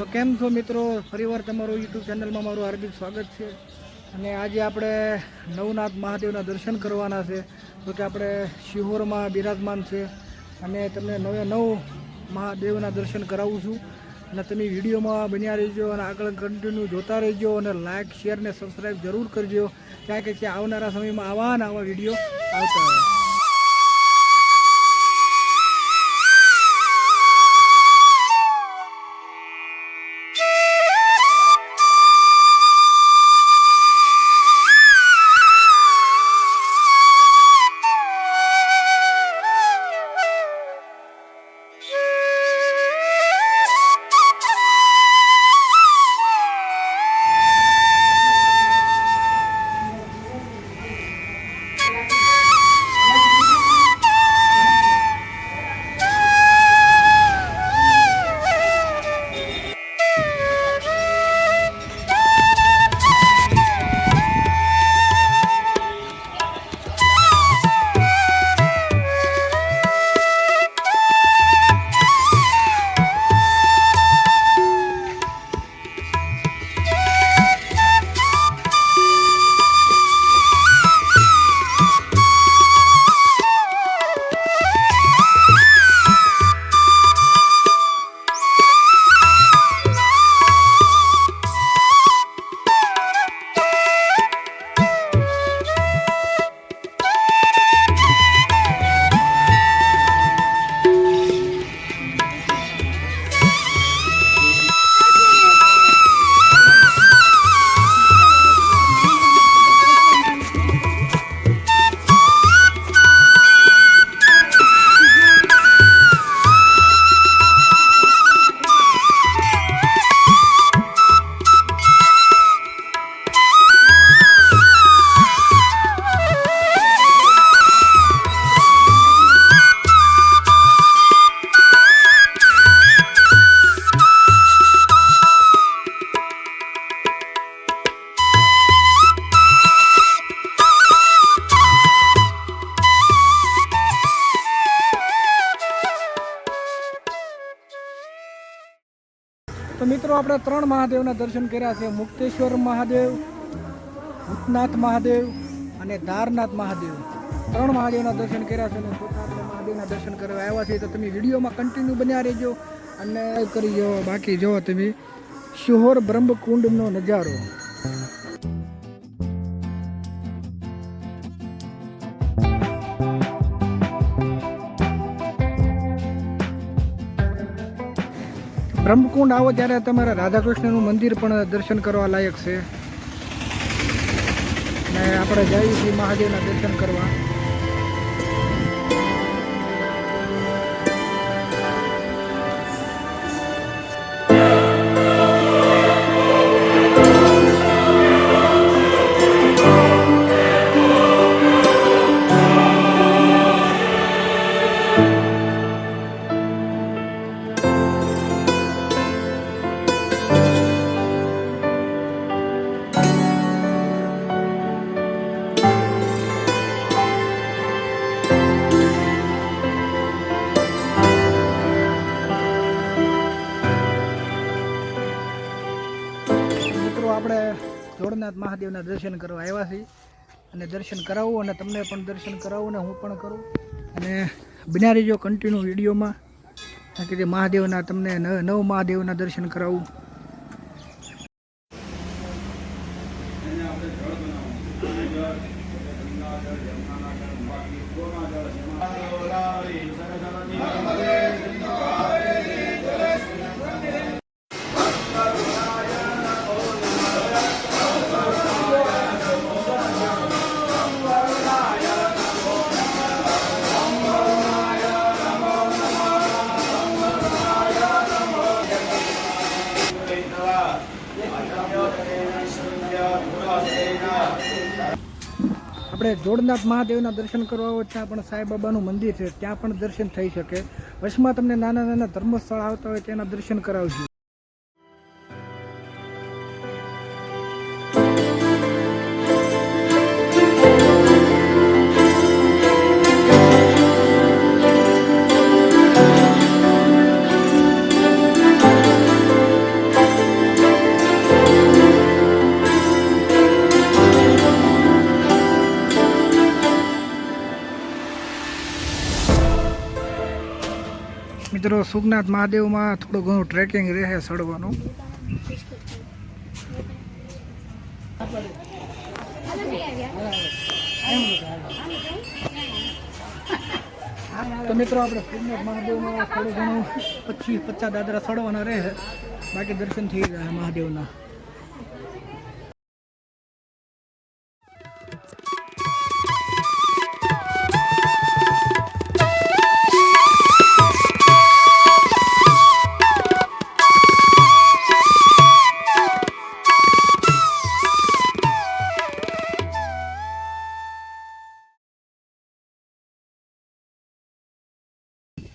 તો કેમ છો મિત્રો? ફરીવાર તમારું યુટ્યુબ ચેનલમાં મારું હાર્દિક સ્વાગત છે. અને આજે આપણે નવનાથ મહાદેવના દર્શન કરવાના છે. તો કે આપણે શિહોરમાં બિરાજમાન છે. અને તમને નવે નવ મહાદેવના દર્શન કરાવું છું. અને તમે વિડીયોમાં બન્યા રહેજો અને આગળ કન્ટિન્યુ જોતા રહેજો અને લાઇક શેર ને સબસ્ક્રાઈબ જરૂર કરજો. કારણ કે આવનારા સમયમાં આવા ને આવા વીડિયો આવતા હોય મિત્રો, આપણે ત્રણ મહાદેવના દર્શન કર્યા છે. મુક્તેશ્વર મહાદેવ, ભૂતનાથ મહાદેવ અને ધારનાથ મહાદેવ. ત્રણ મહાદેવના દર્શન કર્યા છે અને ભૂતનાથ મહાદેવના દર્શન કરવા આવ્યા છે. તો તમે વિડીયોમાં કન્ટિન્યુ બન્યા રહેજો અને કરી જાઓ બાકી જુઓ તમે, શિહોર બ્રહ્મકુંડનો નજારો. બ્રહ્મકુંડ આવો ત્યારે તમારે રાધાકૃષ્ણનું મંદિર પણ દર્શન કરવા લાયક છે. ને આપણે જઈએ છીએ મહાદેવના દર્શન કરવા. આપણે જોડનાથ મહાદેવના દર્શન કરવા આવ્યા છીએ. અને દર્શન કરાવું અને તમને પણ દર્શન કરાવું ને હું પણ કરું. અને બિના રહીજો કન્ટિન્યુ વિડીયોમાં કારણ કે જે મહાદેવના તમને ન- નવ મહાદેવના દર્શન કરાવું. આપણે જોડનાથ મહાદેવના દર્શન કરવા આવો ત્યાં પણ સાંઈબાબાનું મંદિર છે, ત્યાં પણ દર્શન થઈ શકે. વચમાં તમને નાના નાના ધર્મસ્થળ આવતા હોય તેના દર્શન કરાવજો. મિત્રો સુખનાથ મહાદેવમાં થોડું ઘણું ટ્રેકિંગ રહે ચડવાનું. તો મિત્રો, આપણે સોમનાથ મહાદેવમાં થોડું ઘણું પચીસ પચાસ દાદરા ચડવાના રહે. બાકી દર્શન થઈ જાય મહાદેવના.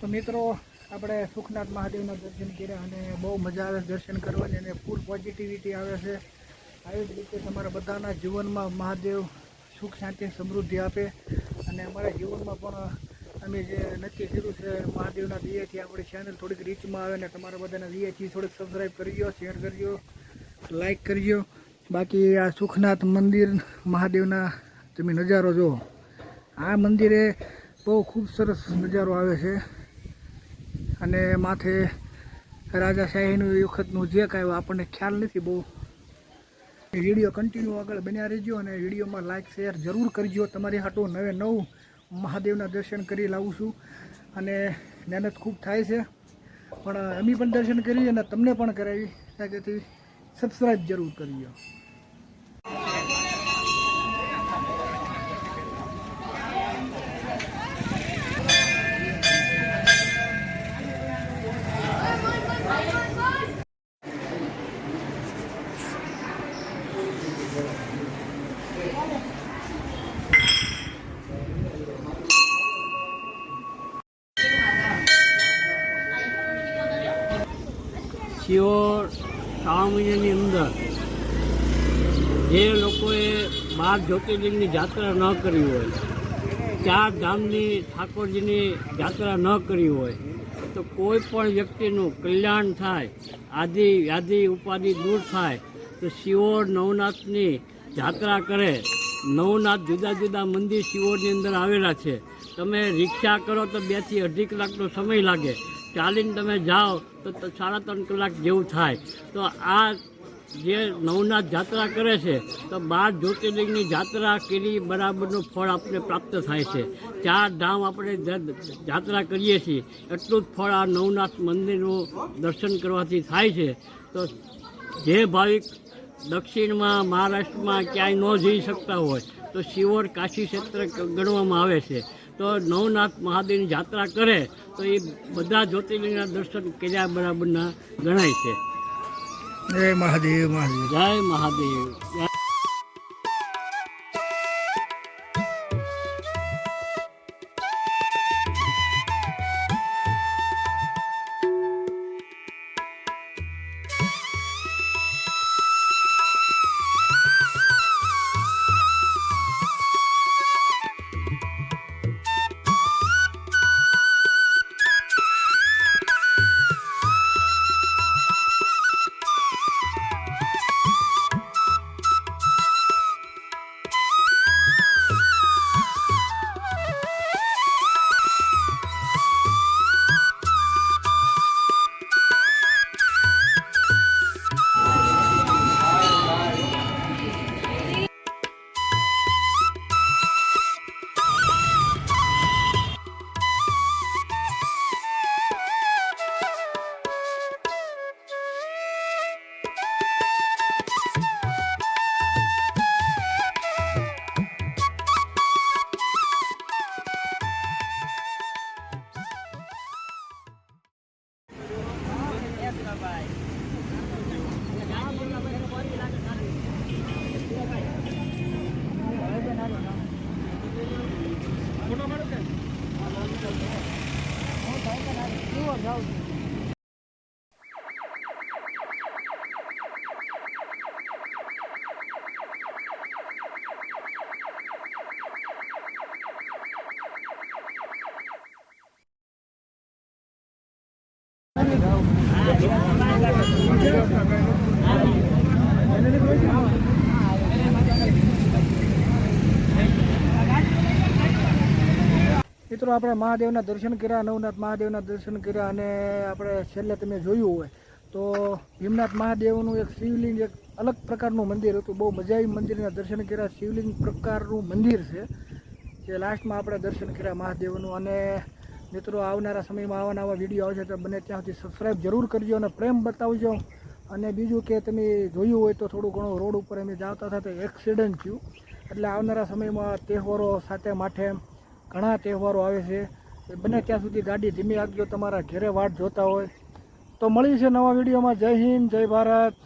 તો મિત્રો, આપણે સુખનાથ મહાદેવના દર્શન કર્યા અને બહુ મજા આવે દર્શન કરવાની અને ફૂલ પોઝિટિવિટી આવે છે. આવી જ રીતે તમારા બધાના જીવનમાં મહાદેવ સુખ, શાંતિ, સમૃદ્ધિ આપે અને અમારા જીવનમાં પણ અમે જે નક્કી કર્યું છે મહાદેવના દિયેથી આપણી ચેનલ થોડીક રીચમાં આવે અને તમારા બધાના દિયેથી થોડીક સબસ્ક્રાઈબ કરજો શેર કરજો લાઈક કરજો બાકી આ સુખનાથ મંદિર, મહાદેવના તમે નજારો જુઓ. આ મંદિરે બહુ ખૂબ સરસ નજારો આવે છે. અને માથે રાજાશાહીનું એ વખતનું જે કાંઈ આપણને ખ્યાલ નથી બહુ. વીડિયો કન્ટિન્યુ આગળ બન્યા રહેજો અને વિડીયોમાં લાઇક શેર જરૂર કરજો. તમારી હાટો નવે નવ મહાદેવના દર્શન કરી લાવું છું અને મહેનત ખૂબ થાય છે. પણ અમે પણ દર્શન કરીએ અને તમને પણ કરાવી. ત્યાંથી સબસ્ક્રાઈબ જરૂર કરજો. શિહોર શ્રાવણ મહિનાની અંદર જે લોકોએ બાર જ્યોતિર્લિંગની જાત્રા ન કરી હોય, ચાર ધામની ઠાકોરજીની જાત્રા ન કરી હોય, તો કોઈ પણ વ્યક્તિનું કલ્યાણ થાય, આદિ વ્યાધિ ઉપાધિ દૂર થાય, તો શિવોર નવનાથની જાત્રા કરે. નવનાથ જુદા જુદા મંદિર શિવોરની અંદર આવેલા છે. તમે રિક્ષા કરો તો બેથી અઢી કલાકનો સમય લાગે. ચાલીને તમે જાઓ તો સાડા ત્રણ કલાક જેવું થાય. તો આ જે નવનાથ જાત્રા કરે છે, તો બાર જ્યોતિર્લિંગની જાત્રા કરી બરાબરનું ફળ આપણે પ્રાપ્ત થાય છે. ચાર ધામ આપણે જાત્રા કરીએ છીએ. એટલું જ ફળ આ નવનાથ મંદિરનું દર્શન કરવાથી થાય છે. તો જે ભાવિક દક્ષિણમાં, મહારાષ્ટ્રમાં ક્યાંય ન જઈ શકતા હોય, તો શિવોર કાશી ક્ષેત્ર ગણવામાં આવે છે. તો નવનાથ મહાદેવની જાત્રા કરે તો એ બધા જ્યોતિર્લિંગના દર્શન કર્યા બરાબરના ગણાય છે. જય મહાદેવ મહાદેવ. જય મહાદેવ મિત્રો, આપણે મહાદેવના દર્શન કર્યા, નવનાથ મહાદેવના દર્શન કર્યા અને આપણે છેલ્લે તમે જોયું હોય તો ભીમનાથ મહાદેવનું એક શિવલિંગ એક અલગ પ્રકારનું મંદિર હતું. બહુ મજા આવી મંદિરના દર્શન કર્યા. શિવલિંગ પ્રકારનું મંદિર છે. જે લાસ્ટમાં આપણે દર્શન કર્યા મહાદેવનું અને મિત્રો, આવનારા સમયમાં આવા નવા વીડિયો આવશે તો બને ત્યાં સુધી સબસ્ક્રાઈબ જરૂર કરજો અને પ્રેમ બતાવજો. અને બીજું કે તમે જોયું હોય તો થોડું ઘણું રોડ ઉપર અમે જાતા હતા તો એક્સિડન્ટ થયું. એટલે આવનારા સમયમાં તહેવારો સાથે માટે ઘણા તહેવારો આવે છે. એ બને ત્યાં સુધી ગાડી ધીમી આપજો તમારા ઘેરે વાટ જોતા હોય. તો મળી છે નવા વિડીયોમાં જય હિન્દ, જય ભારત.